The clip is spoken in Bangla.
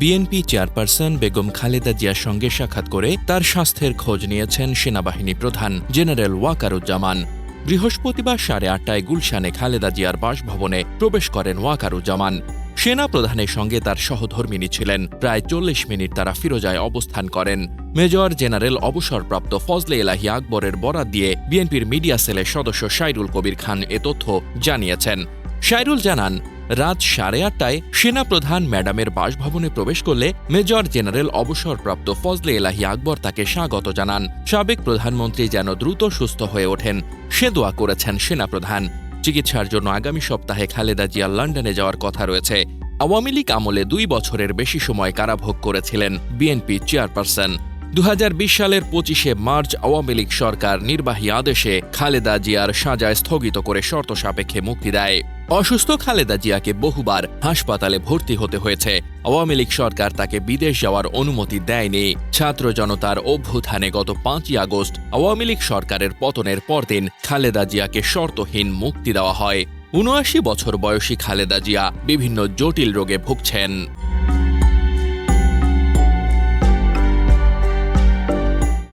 বিএনপি চেয়ারপারসন বেগম খালেদা জিয়ার সঙ্গে সাক্ষাৎ করে তার স্বাস্থ্যের খোঁজ নিয়েছেন সেনাবাহিনী প্রধান জেনারেল ওয়াকারুজ্জামান। বৃহস্পতিবার সাড়ে আটটায় গুলশানে খালেদা জিয়ার বাসভবনে প্রবেশ করেন ওয়াকারুজ্জামান। সেনা প্রধানের সঙ্গে তার সহধর্মিনী ছিলেন। প্রায় চল্লিশ মিনিট তারা ফিরোজায় অবস্থান করেন। মেজর জেনারেল অবসরপ্রাপ্ত ফজলে এলাহি আকবরের বরাত দিয়ে বিএনপির মিডিয়া সেলের সদস্য সাইরুল কবির খান এ তথ্য জানিয়েছেন। সাইরুল জানান রাত সাড়ে আটটায় সেনাপ্রধান ম্যাডামের বাসভবনে প্রবেশ করলে মেজর জেনারেল অবসরপ্রাপ্ত ফজলে এলাহি আকবর তাকে স্বাগত জানান। সাবেক প্রধানমন্ত্রী যেন দ্রুত সুস্থ হয়ে ওঠেন। সে দোয়া করেছেন সেনাপ্রধান। চিকিৎসার জন্য আগামী সপ্তাহে খালেদা জিয়া লন্ডনে যাওয়ার কথা রয়েছে। আওয়ামী লীগ আমলে দুই বছরের বেশি সময় কারাভোগ করেছিলেন বিএনপি চেয়ারপারসন। দু হাজার বিশ সালের পঁচিশে মার্চ আওয়ামী লীগ সরকার নির্বাহী আদেশে খালেদা জিয়ার সাজায় স্থগিত করে শর্ত সাপেক্ষে মুক্তি দেয়। অসুস্থ খালেদা জিয়াকে বহুবার হাসপাতালে ভর্তি হতে হয়েছে। আওয়ামী লীগ সরকার তাকে বিদেশ যাওয়ার অনুমতি দেয়নি। ছাত্র জনতার অভ্যুত্থানে গত পাঁচই আগস্ট আওয়ামী লীগ সরকারের পতনের পরদিন খালেদা জিয়াকে শর্তহীন মুক্তি দেওয়া হয়। উনআশি বছর বয়সী খালেদা জিয়া বিভিন্ন জটিল রোগে ভুগছেন।